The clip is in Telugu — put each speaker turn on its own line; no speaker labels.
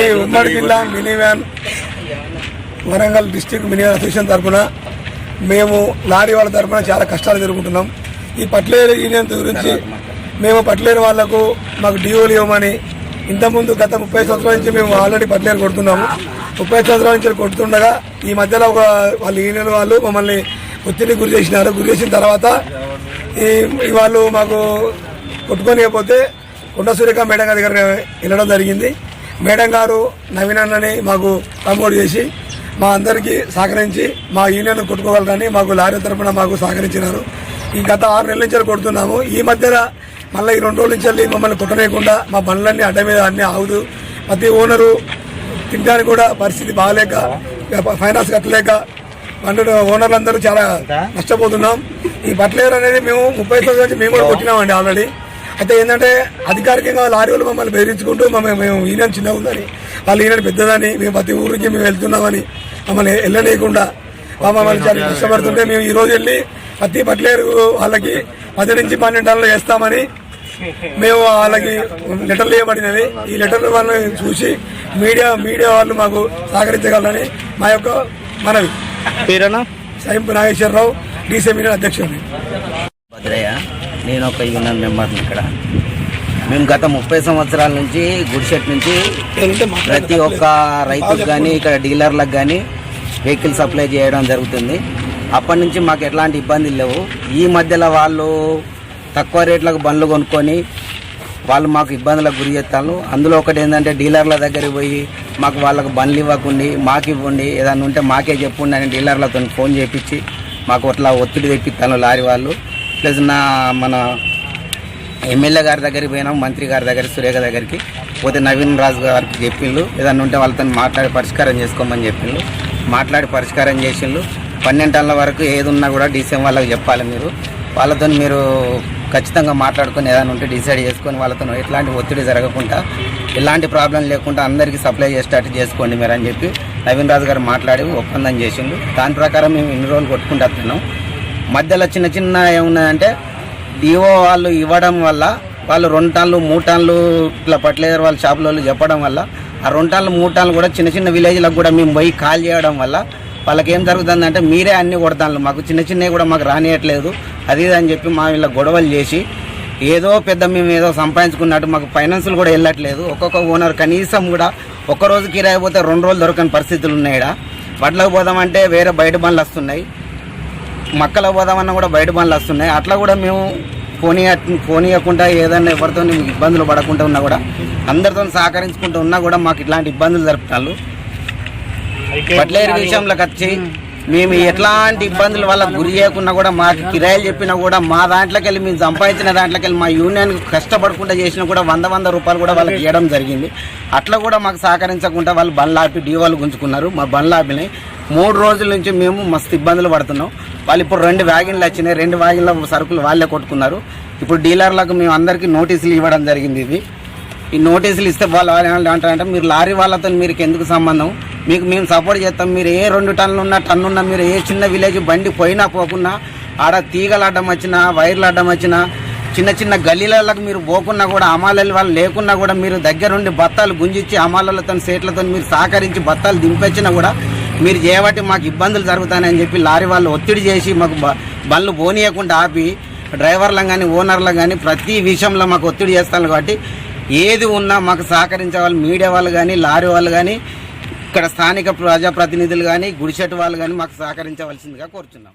ఈ ఉమ్మడి జిల్లా mini van Warangal district mini van association తరఫున మేము లారీ వాళ్ళ తరఫున చాలా కష్టాలు ఎదుర్కొంటున్నాం. ఈ పట్లేరు యూనియన్ గురించి మేము పట్లేరు వాళ్ళకు మాకు డిఓలు ఇవ్వమని ఇంతకుముందు గత ముప్పై సంవత్సరాల నుంచి మేము ఆల్రెడీ పట్లేరు కొడుతున్నాము. ముప్పై సంవత్సరాల నుంచి కొడుతుండగా ఈ మధ్యలో ఒక వాళ్ళ యూనియన్ వాళ్ళు మమ్మల్ని ఒత్తిడి గురి చేసినారు. గురి చేసిన తర్వాత ఈ వాళ్ళు మాకు కొట్టుకోనికపోతే కొండ సూర్యక మేడం గారి దగ్గర వెళ్ళడం జరిగింది. మేడం గారు నవీన్ అన్నని మాకు ప్రమోట్ చేసి మా అందరికీ సహకరించి మా యూనియన్ కొట్టుకోగలరని మాకు లారీ తరపున మాకు సహకరించినారు. ఈ గత ఆరు నెలల నుంచి కొడుతున్నాము. ఈ మధ్యన మళ్ళీ ఈ రెండు రోజుల నుంచి వెళ్ళి మమ్మల్ని కొట్టనేయకుండా మా బండ్లన్నీ అడ్డ మీద అన్నీ ఆగుదు. ప్రతి ఓనరు తినడానికి కూడా పరిస్థితి బాగలేక ఫైనాన్స్ కట్టలేక బండ్లు ఓనర్లు అందరూ చాలా నష్టపోతున్నాం. ఈ బట్లేరు అనేది మేము ముప్పై సంవత్సరాల నుంచి మేము కూడా కొట్టినామండి ఆల్రెడీ అయితే ఏంటంటే అధికారికంగా లారీ వాళ్ళు మమ్మల్ని బెదిరించుకుంటూ మమ్మల్ని మేము యూనియన్ చిన్నగా ఉందని వాళ్ళ యూనియన్ పెద్దదని మేము ప్రతి ఊరికి మేము వెళ్తున్నామని మమ్మల్ని వెళ్ళనీయకుండా వాళ్ళు మమ్మల్ని చాలా కష్టపడుతుంటే మేము ఈ రోజు వెళ్ళి ప్రతి పట్లేరు వాళ్ళకి పది నుంచి పన్నెండు టన్నులు వేస్తామని మేము వాళ్ళకి లెటర్లు ఇవ్వబడినవి ఈ లెటర్లు వాళ్ళని చూసి మీడియా మీడియా వాళ్ళు మాకు సహకరించగలరని మా యొక్క మనవి.
పేరేనా
సైంపు నాగేశ్వరరావు డీసీ మీడియా అధ్యక్షుడిని.
భద్రయ్య నేను ఒక యూనియన్ మెంబర్ని ఇక్కడ. మేము గత ముప్పై సంవత్సరాల నుంచి గుడిసెట్ నుంచి ప్రతి ఒక్క రైతుకు కానీ ఇక్కడ డీలర్లకు కానీ వెహికల్ సప్లై చేయడం జరుగుతుంది. అప్పటి నుంచి మాకు ఎట్లాంటి ఇబ్బందులు లేవు. ఈ మధ్యలో వాళ్ళు తక్కువ రేట్లకు బండ్లు కొనుక్కొని వాళ్ళు మాకు ఇబ్బందులకు గురి చేస్తాను అందులో ఒకటి ఏంటంటే డీలర్ల దగ్గరికి పోయి మాకు వాళ్ళకు బండ్లు ఇవ్వకండి మాకు ఇవ్వండి ఏదన్నా ఉంటే మాకే చెప్పుండి అని డీలర్లతో ఫోన్ చేపించి మాకు అట్లా ఒత్తిడి తెప్పిస్తాను లారీ వాళ్ళు. ప్లస్ నా మన ఎమ్మెల్యే గారి దగ్గరికి పోయినాం మంత్రి గారి దగ్గర సురేఖ దగ్గరికి. పోతే నవీన్ రాజు గారికి చెప్పిండ్రు ఏదన్నా ఉంటే వాళ్ళతో మాట్లాడి పరిష్కారం చేసుకోమని చెప్పిండ్రు మాట్లాడి పరిష్కారం చేసిండ్రు పన్నెండు టన్నుల వరకు ఏది ఉన్నా కూడా డీసీఎం వాళ్ళకి చెప్పాలి మీరు. వాళ్ళతో మీరు ఖచ్చితంగా మాట్లాడుకొని ఏదైనా ఉంటే డిసైడ్ చేసుకొని వాళ్ళతో ఎట్లాంటి ఒత్తిడి జరగకుండా ఎలాంటి ప్రాబ్లం లేకుండా అందరికీ సప్లై చేసేటట్టు చేసుకోండి మీరు అని చెప్పి నవీన్ రాజు గారు మాట్లాడి ఒప్పందం చేసిండు. దాని ప్రకారం మేము ఇన్ని రోజులు కొట్టుకుంటూ వస్తున్నాం మధ్యలో చిన్న చిన్న ఏమున్నాయంటే డివో వాళ్ళు ఇవ్వడం వల్ల వాళ్ళు రెండు టన్నులు మూడు టన్లు ఇట్లా పట్లేరు వాళ్ళ షాపుల వాళ్ళు చెప్పడం వల్ల ఆ రెండు టన్లు మూడు టన్లు కూడా చిన్న చిన్న విలేజ్లకు కూడా మేము పోయి కాల్ చేయడం వల్ల వాళ్ళకి ఏం జరుగుతుందంటే మీరే అన్ని కొడతాను మాకు చిన్న చిన్నవి కూడా మాకు రానియట్లేదు. అది ఇది అని చెప్పి మా వీళ్ళ గొడవలు చేసి ఏదో పెద్ద మేము ఏదో సంపాదించుకున్నట్టు మాకు ఫైనాన్సులు కూడా వెళ్ళట్లేదు. ఒక్కొక్క ఓనర్ కనీసం కూడా ఒక్క రోజు కిరాయి పోతే రెండు రోజులు దొరకని పరిస్థితులు ఉన్నాయి ఈడ బట్టలకు పోదామంటే వేరే బయట బండ్లు వస్తున్నాయి. మక్కల పోదామన్నా కూడా బయట బండ్లు వస్తున్నాయి. అట్లా కూడా మేము పోనీ పోనీయకుండా ఏదైనా ఎవరితో ఇబ్బందులు పడకుండా ఉన్నా కూడా అందరితో సహకరించుకుంటూ ఉన్నా కూడా మాకు ఇట్లాంటి ఇబ్బందులు జరుపుతారు పట్లేరు విషయంలోకి వచ్చి మేము ఎట్లాంటి ఇబ్బందులు వాళ్ళకి గురి చేయకుండా కూడా మాకు కిరాయిలు చెప్పినా కూడా మా దాంట్లోకి వెళ్ళి మేము సంపాదించిన దాంట్లోకి వెళ్ళి మా యూనియన్ కష్టపడకుండా చేసినా కూడా వంద వంద రూపాయలు కూడా వాళ్ళకి ఇవ్వడం జరిగింది. అట్లా కూడా మాకు సహకరించకుండా వాళ్ళు బండ్లు ఆపి డీవాలు గుంజుకున్నారు. మా బండ్లు ఆపినాయి. మూడు రోజుల నుంచి మేము మస్తు ఇబ్బందులు పడుతున్నాం. వాళ్ళు ఇప్పుడు రెండు వ్యాగన్లు వచ్చినాయి. రెండు వ్యాగన్ల సరుకులు వాళ్ళే కొట్టుకున్నారు. ఇప్పుడు డీలర్లకు మేము అందరికీ నోటీసులు ఇవ్వడం జరిగింది ఇది. ఈ నోటీసులు ఇస్తే వాళ్ళు వాళ్ళు అంటారంటే మీరు లారీ వాళ్ళతో మీరు ఎందుకు సంబంధం? మీకు మేము సపోర్ట్ చేస్తాం. మీరు ఏ రెండు టన్నులు ఉన్నా టన్ను ఉన్నా మీరు ఏ చిన్న విలేజ్ బండి పోయినా పోకున్నా ఆడ తీగలు అడ్డం వచ్చినా వైర్లు అడ్డం వచ్చినా చిన్న చిన్న గల్లీలకు మీరు పోకున్నా కూడా అమాలలు వాళ్ళు లేకున్నా కూడా మీరు దగ్గరుండి బత్తాలు గుంజిచ్చి అమాలలతో సేట్లతో మీరు సహకరించి బత్తాలు దింపొచ్చినా కూడా మీరు చేయబట్టి మాకు ఇబ్బందులు జరుగుతాయని చెప్పి లారీ వాళ్ళు ఒత్తిడి చేసి మాకు బ- పోనీయకుండా ఆపి డ్రైవర్లను కానీ ఓనర్లను కానీ ప్రతి విషయంలో మాకు ఒత్తిడి చేస్తాను కాబట్టి ఏది ఉన్నా మాకు సహకరించే వాళ్ళు మీడియా వాళ్ళు కానీ లారీ వాళ్ళు కానీ ఇక్కడ స్థానిక ప్రజాప్రతినిధులు కానీ గుడిసెట్ వాళ్ళు కానీ మాకు సహకరించవలసిందిగా కోరుచున్నాం.